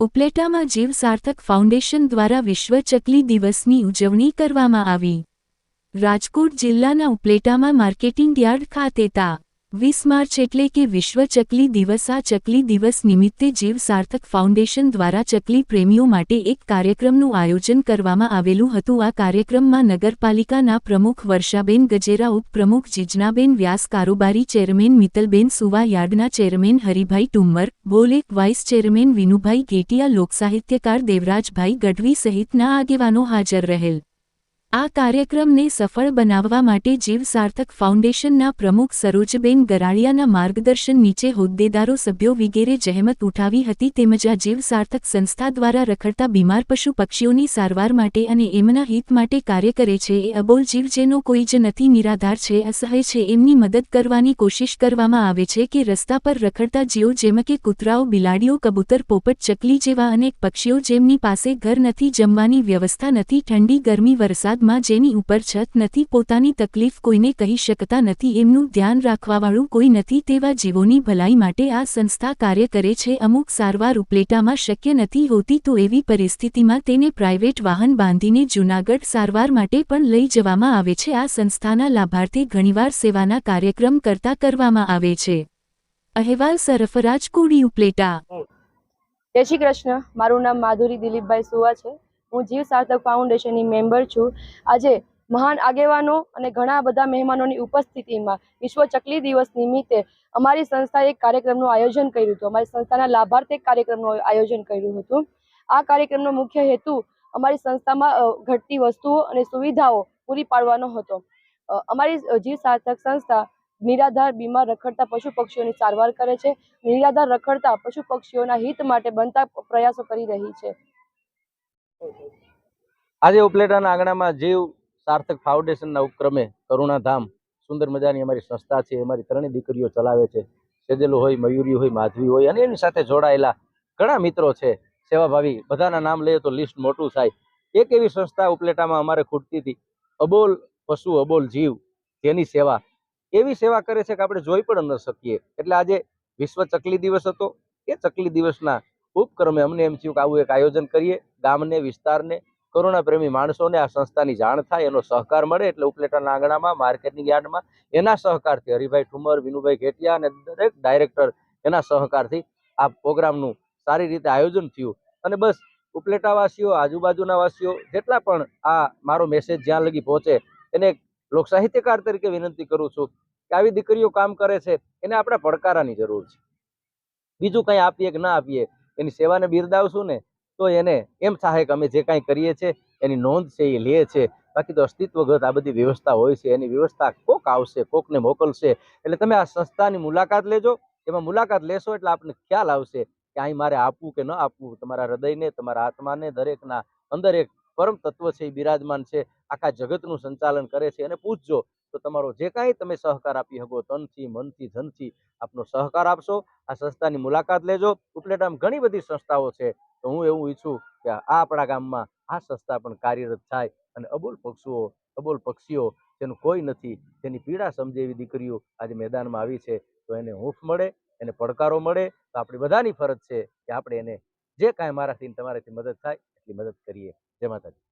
ઉપલેટામાં જીવ સાર્થક ફાઉન્ડેશન દ્વારા વિશ્વ ચકલી દિવસની ઉજવણી કરવામાં આવી. રાજકોટ જિલ્લાના ઉપલેટામાં માર્કેટિંગ યાર્ડ ખાતે તા. વીસ માર્ચ એટલે કે વિશ્વ ચકલી દિવસ, આ ચકલી દિવસ નિમિત્તે જીવ સાર્થક ફાઉન્ડેશન દ્વારા ચકલી પ્રેમીઓ માટે એક કાર્યક્રમનું આયોજન કરવામાં આવેલું હતું. આ કાર્યક્રમમાં નગરપાલિકાના પ્રમુખ વર્ષાબેન ગજેરા, ઉપપ્રમુખ જીજનાબેન વ્યાસ, કારોબારી ચેરમેન મિતલબેન સુવા, યાર્ડના ચેરમેન હરિભાઈ ટુમ્મર, બોલેક વાઇસ ચેરમેન વિનુભાઈ ઘેટિયા, લોકસાહિત્યકાર દેવરાજભાઈ ગઢવી સહિતના આગેવાનો હાજર રહેલ. આ કાર્યક્રમને સફળ બનાવવા માટે જીવ સાર્થક ફાઉન્ડેશનના પ્રમુખ સરોજબેન ગરાળિયાના માર્ગદર્શન નીચે હોદ્દેદારો સભ્યો વિગેરે જહેમત ઉઠાવી હતી તેમજ આ જીવ સાર્થક સંસ્થા દ્વારા રખડતા બીમાર પશુ પક્ષીઓની સારવાર માટે અને એમના હિત માટે કાર્ય કરે છે. એ અબોલ જીવ જેનો કોઈ જ નથી, નિરાધાર છે, અસહાય છે, એમની મદદ કરવાની કોશિશ કરવામાં આવે છે કે રસ્તા પર રખડતા જીવો જેમ કે કૂતરાઓ, બિલાડીઓ, કબૂતર, પોપટ, ચકલી જેવા અનેક પક્ષીઓ જેમની પાસે ઘર નથી, જમવાની વ્યવસ્થા નથી, ઠંડી, ગરમી, વરસાદ માં જેની ઉપર છત નથી, પોતાની તકલીફ કોઈને કહી શકતા નથી, એમનું ધ્યાન રાખવાવાળું કોઈ નથી, તેવા જીવોની ભલાઈ માટે આ સંસ્થા કાર્ય કરે છે. અમુક સારવાર ઉપલેટામાં શક્ય નથી હોતી તો એવી પરિસ્થિતિમાં તેને પ્રાઇવેટ વાહન બાંધીને જૂનાગઢ સારવાર માટે પણ લઈ જવામાં આવે છે. આ સંસ્થાના લાભાર્થી ઘણીવાર સેવાના કાર્યક્રમ કરતા કરવામાં આવે છે. અહેવાલ, સરફરાજ, કોડી ઉપલેટા. જય શ્રી કૃષ્ણ. મારું નામ માધુરી દિલીપભાઈ સુવા છે. હું જીવ સાર્થક ફાઉન્ડેશનની મેમ્બર છું. આજે મહાન આગેવાનો અને ઘણા બધા મહેમાનોની ઉપસ્થિતિમાં વિશ્વ ચકલી દિવસ નિમિત્તે અમારી સંસ્થાએ એક કાર્યક્રમનું આયોજન કર્યું હતું. અમારી સંસ્થાના લાભાર્થી કાર્યક્રમનું આયોજન કર્યું હતું. આ કાર્યક્રમનો મુખ્ય હેતુ અમારી સંસ્થામાં ઘટતી વસ્તુઓ અને સુવિધાઓ પૂરી પાડવાનો હતો. અમારી જીવ સાર્થક સંસ્થા નિરાધાર બીમાર રખડતા પશુ પક્ષીઓની સારવાર કરે છે. નિરાધાર રખડતા પશુ પક્ષીઓના હિત માટે બનતા પ્રયાસો કરી રહી છે. આજે ઉપલેટાના આંગણામાં જીવ સાર્થક ફાઉન્ડેશનના ઉપક્રમે કરુણાધામ, સુંદર મજાની અમારી સંસ્થા છે, અમારી ત્રણેય દીકરીઓ ચલાવે છે, સેજેલું હોય, મયુરી હોય, માધવી હોય અને એની સાથે જોડાયેલા ઘણા મિત્રો છે, સેવાભાવી, બધાના નામ લઈએ તો લિસ્ટ મોટું થાય. એક એવી સંસ્થા ઉપલેટામાં અમારે ખૂટતી હતી, અબોલ પશુ, અબોલ જીવ, જેની સેવા. એવી સેવા કરે છે કે આપણે જોઈ પણ ન શકીએ. એટલે આજે વિશ્વ ચકલી દિવસ હતો. એ ચકલી દિવસના ઉપક્રમે અમને એમ થયું કે આવું એક આયોજન કરીએ. ગામને, વિસ્તારને કરુણા પ્રેમી માણસોને આ સંસ્થાની જાણ થાય, એનો સહકાર મળે એટલે ઉપલેટાના આંગણામાં, માર્કેટની યાર્ડમાં એના સહકારથી હરિભાઈ ઠુમર, વિનુભાઈ ઘેટિયા અને દરેક ડાયરેક્ટર એના સહકારથી આ પ્રોગ્રામનું સારી રીતે આયોજન થયું. અને બસ, ઉપલેટાવાસીઓ આજુબાજુના વાસીઓ જેટલા પણ આ મારો મેસેજ જ્યાં લગી પહોંચે, એને લોકસાહિત્યકાર તરીકે વિનંતી કરું છું કે આવી દીકરીઓ કામ કરે છે, એને આપણે પડકારાની જરૂર છે. બીજું કંઈ આપીએ કે ના આપીએ, એની સેવાને બિરદાવશું ને તો એને એમ થાય કે અમે જે કાંઈ કરીએ છીએ, એની નોંધ છે એ લે છે. બાકી તો અસ્તિત્વગત આ બધી વ્યવસ્થા હોય છે, એની વ્યવસ્થા કોક આવશે, કોકને મોકલશે. એટલે તમે આ સંસ્થાની મુલાકાત લેજો. એમાં મુલાકાત લેશો એટલે આપને ખ્યાલ આવશે કે અહીં મારે આપવું કે ન આપવું, તમારા હૃદયને, તમારા આત્માને, દરેકના અંદર એક પરમ તત્વ છે, એ બિરાજમાન છે, આખા જગતનું સંચાલન કરે છે. અને પૂછજો, તો તમારો જે કાંઈ તમે સહકાર આપી શકો, તનથી, મનથી, ધનથી આપનો સહકાર આપશો. આ સંસ્થાની મુલાકાત લેજો. ઉપલેટામાં ઘણી બધી સંસ્થાઓ છે. તો હું એવું ઈચ્છું કે આ આપણા ગામમાં આ સંસ્થા પણ કાર્યરત થાય અને અબોલ પક્ષીઓ અબોલ પક્ષીઓ જેનું કોઈ નથી તેની પીડા સમજે એવી દીકરીઓ આજે મેદાનમાં આવી છે, તો એને હૂંફ મળે, એને પડકારો મળે, તો આપણી બધાની ફરજ છે કે આપણે એને જે કાંઈ મારાથી તમારાથી મદદ થાય, એટલી મદદ કરીએ. જય માતાજી.